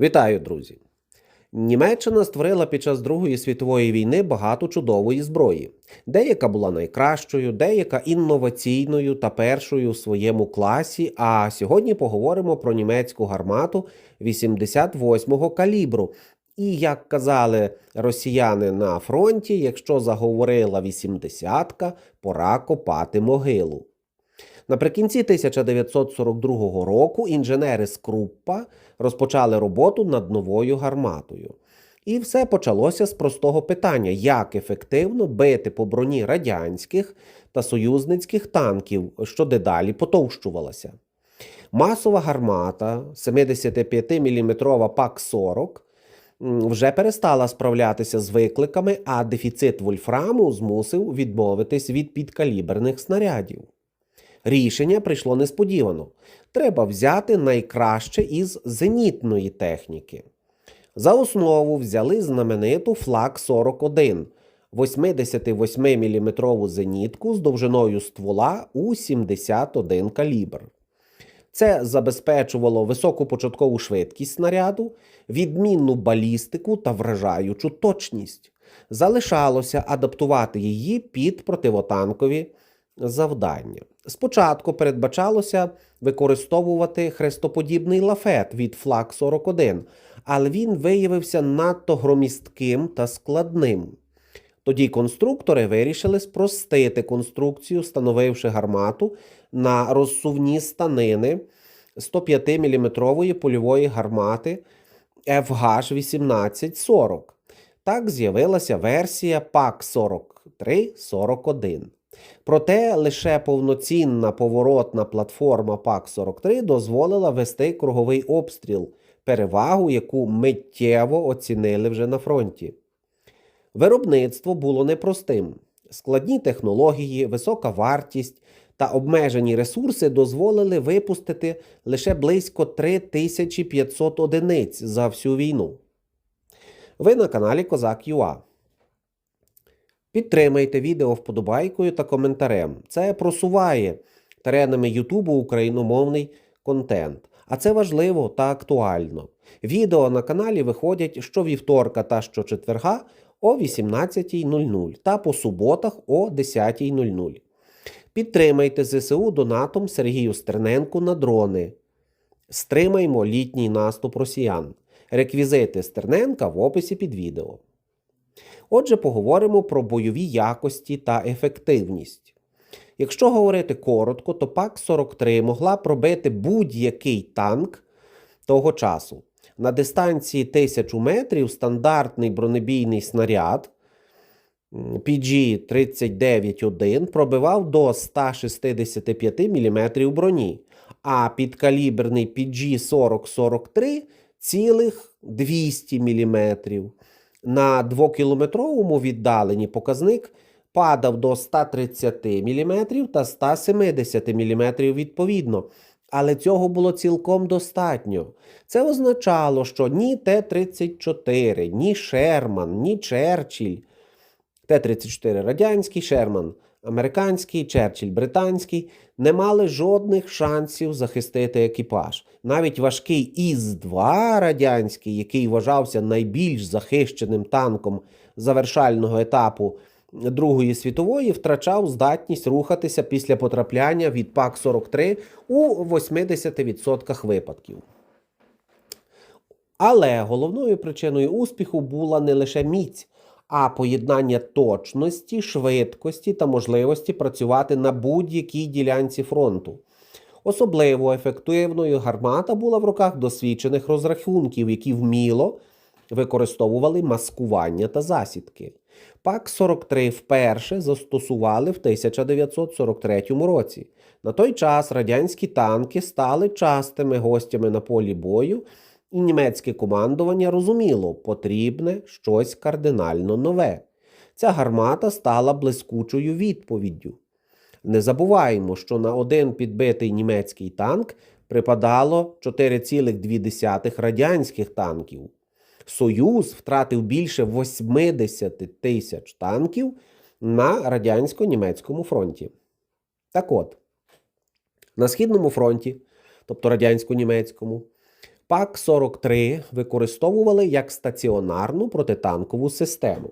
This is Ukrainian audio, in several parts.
Вітаю, друзі! Німеччина створила під час Другої світової війни багато чудової зброї. Деяка була найкращою, деяка інноваційною та першою у своєму класі. А сьогодні поговоримо про німецьку гармату 88-го калібру. І як казали росіяни на фронті, якщо заговорила 80-ка, пора копати могилу. Наприкінці 1942 року інженери з Круппа розпочали роботу над новою гарматою. І все почалося з простого питання: як ефективно бити по броні радянських та союзницьких танків, що дедалі потовщувалася. Масова гармата 75-мм ПАК-40 вже перестала справлятися з викликами, а дефіцит вольфраму змусив відмовитись від підкаліберних снарядів. Рішення прийшло несподівано. Треба взяти найкраще із зенітної техніки. За основу взяли знамениту флаг 41 88-мм зенітку з довжиною ствола у 71 калібр. Це забезпечувало високу початкову швидкість снаряду, відмінну балістику та вражаючу точність. Залишалося адаптувати її під противотанкові завдання. Спочатку передбачалося використовувати хрестоподібний лафет від флаг 41, але він виявився надто громістким та складним. Тоді конструктори вирішили спростити конструкцію, встановивши гармату на розсувні станини 105-мм польової гармати FH1840. Так з'явилася версія ПАК 4341. Проте лише повноцінна поворотна платформа ПАК-43 дозволила вести круговий обстріл, перевагу, яку миттєво оцінили вже на фронті. Виробництво було непростим. Складні технології, висока вартість та обмежені ресурси дозволили випустити лише близько 3500 одиниць за всю війну. Ви на каналі Козак ЮА. Підтримайте відео вподобайкою та коментарем. Це просуває теренами Ютубу україномовний контент. А це важливо та актуально. Відео на каналі виходять щовівторка та щочетверга о 18.00 та по суботах о 10.00. Підтримайте ЗСУ донатом Сергію Стерненку на дрони. Стримаймо літній наступ росіян. Реквізити Стерненка в описі під відео. Отже, поговоримо про бойові якості та ефективність. Якщо говорити коротко, то ПАК-43 могла пробити будь-який танк того часу. На дистанції 1000 метрів стандартний бронебійний снаряд PG-39-1 пробивав до 165 мм броні, а підкаліберний PG-40-43 цілих 200 мм. На 2-кілометровому віддаленні показник падав до 130 мм та 170 мм відповідно. Але цього було цілком достатньо. Це означало, що ні Т-34, ні Шерман, ні Черчилль, Т-34 радянський, Шерман американський, Черчилль британський не мали жодних шансів захистити екіпаж. Навіть важкий Іс-2 радянський, який вважався найбільш захищеним танком завершального етапу Другої світової, втрачав здатність рухатися після потрапляння від ПАК-43 у 80% випадків. Але головною причиною успіху була не лише міць, а поєднання точності, швидкості та можливості працювати на будь-якій ділянці фронту. Особливо ефективною гармата була в руках досвідчених розрахунків, які вміло використовували маскування та засідки. ПАК-43 вперше застосували в 1943 році. На той час радянські танки стали частими гостями на полі бою, і німецьке командування розуміло, потрібне щось кардинально нове. Ця гармата стала блискучою відповіддю. Не забуваємо, що на один підбитий німецький танк припадало 4,2 радянських танків. Союз втратив більше 80 тисяч танків на радянсько-німецькому фронті. Так от, на Східному фронті, тобто радянсько-німецькому, ПАК-43 використовували як стаціонарну протитанкову систему.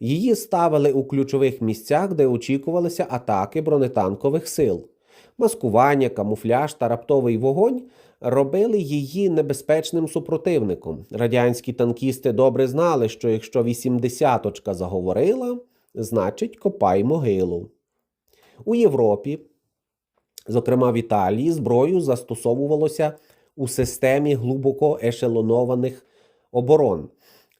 Її ставили у ключових місцях, де очікувалися атаки бронетанкових сил. Маскування, камуфляж та раптовий вогонь робили її небезпечним супротивником. Радянські танкісти добре знали, що якщо 80-очка заговорила, значить копай могилу. У Європі, зокрема в Італії, зброю застосовувалося у системі глибоко ешелонованих оборон.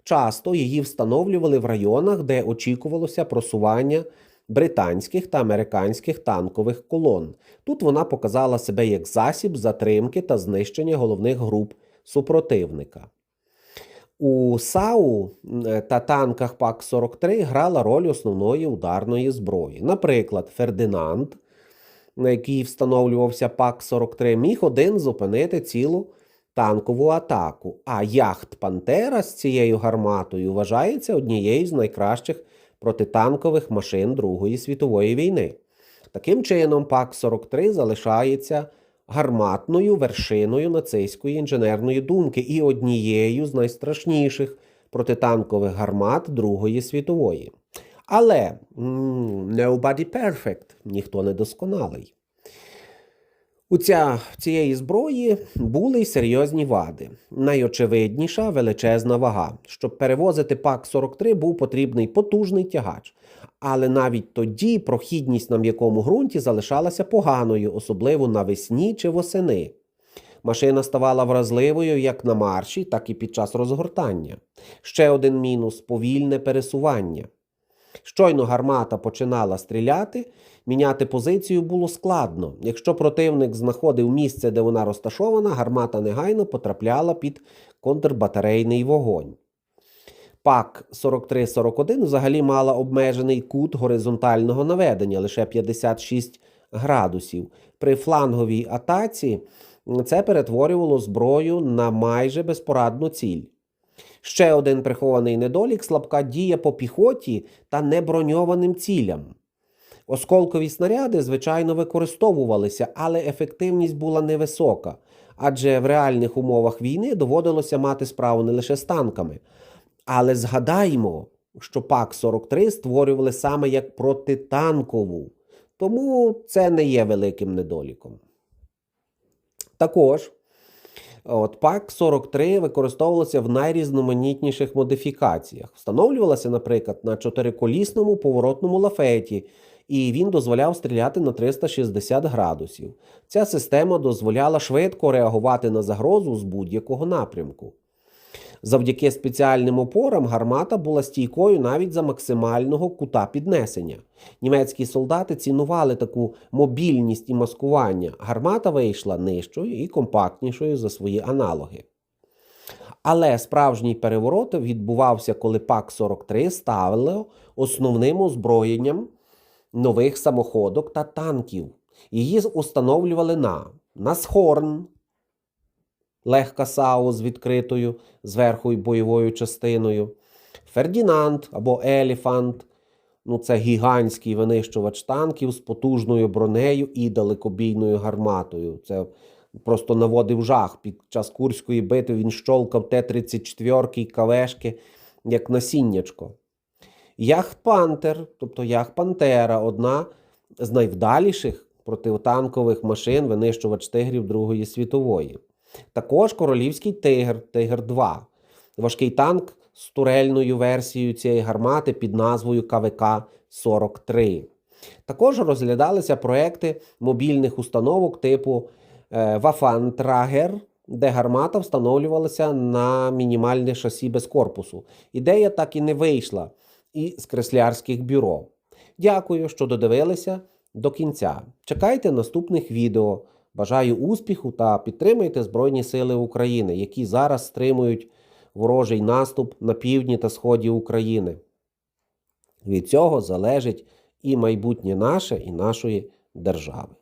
Часто її встановлювали в районах, де очікувалося просування британських та американських танкових колон. Тут вона показала себе як засіб затримки та знищення головних груп супротивника. У САУ та танках ПАК-43 грала роль основної ударної зброї. Наприклад, Фердинанд, на який встановлювався ПАК-43, міг один зупинити цілу танкову атаку. А яхт Пантера з цією гарматою вважається однією з найкращих протитанкових машин Другої світової війни. Таким чином, ПАК-43 залишається гарматною вершиною нацистської інженерної думки і однією з найстрашніших протитанкових гармат Другої світової. Але nobody perfect, ніхто не досконалий. У ця, цієї зброї були й серйозні вади. Найочевидніша величезна вага. Щоб перевозити ПАК-43, був потрібний потужний тягач. Але навіть тоді прохідність на м'якому ґрунті залишалася поганою, особливо навесні чи восени. Машина ставала вразливою як на марші, так і під час розгортання. Ще один мінус повільне пересування. Щойно гармата починала стріляти, міняти позицію було складно. Якщо противник знаходив місце, де вона розташована, гармата негайно потрапляла під контрбатарейний вогонь. ПАК 4341 взагалі мала обмежений кут горизонтального наведення лише 56 градусів. При фланговій атаці це перетворювало зброю на майже безпорадну ціль. Ще один прихований недолік слабка дія по піхоті та неброньованим цілям. Осколкові снаряди, звичайно, використовувалися, але ефективність була невисока, адже в реальних умовах війни доводилося мати справу не лише з танками. Але згадаймо, що ПАК-43 створювали саме як протитанкову, тому це не є великим недоліком. Також От ПАК-43 використовувалося в найрізноманітніших модифікаціях. Встановлювалося, наприклад, на чотириколісному поворотному лафеті, і він дозволяв стріляти на 360 градусів. Ця система дозволяла швидко реагувати на загрозу з будь-якого напрямку. Завдяки спеціальним опорам гармата була стійкою навіть за максимального кута піднесення. Німецькі солдати цінували таку мобільність і маскування. Гармата вийшла нижчою і компактнішою за свої аналоги. Але справжній переворот відбувався, коли ПАК-43 ставили основним озброєнням нових самоходок та танків. Її установлювали на Насхорн, легка САУ з відкритою зверху й бойовою частиною, Фердінанд або Еліфант. Ну, це гігантський винищувач танків з потужною бронею і далекобійною гарматою. Це просто наводив жах. Під час Курської битви він щолкав Т-34 кавешки, як насіннячко. Яхт Пантер, тобто Яхт Пантера, одна з найвдаліших протитанкових машин винищувач тигрів Другої світової. Також королівський тигр, Тигр 2, важкий танк з турельною версією цієї гармати під назвою КВК-43. Також розглядалися проекти мобільних установок типу Waffentrager, де гармата встановлювалася на мінімальне шасі без корпусу. Ідея так і не вийшла із креслярських бюро. Дякую, що додивилися до кінця. Чекайте наступних відео. Бажаю успіху та підтримайте Збройні Сили України, які зараз стримують ворожий наступ на півдні та сході України. Від цього залежить і майбутнє наше, і нашої держави.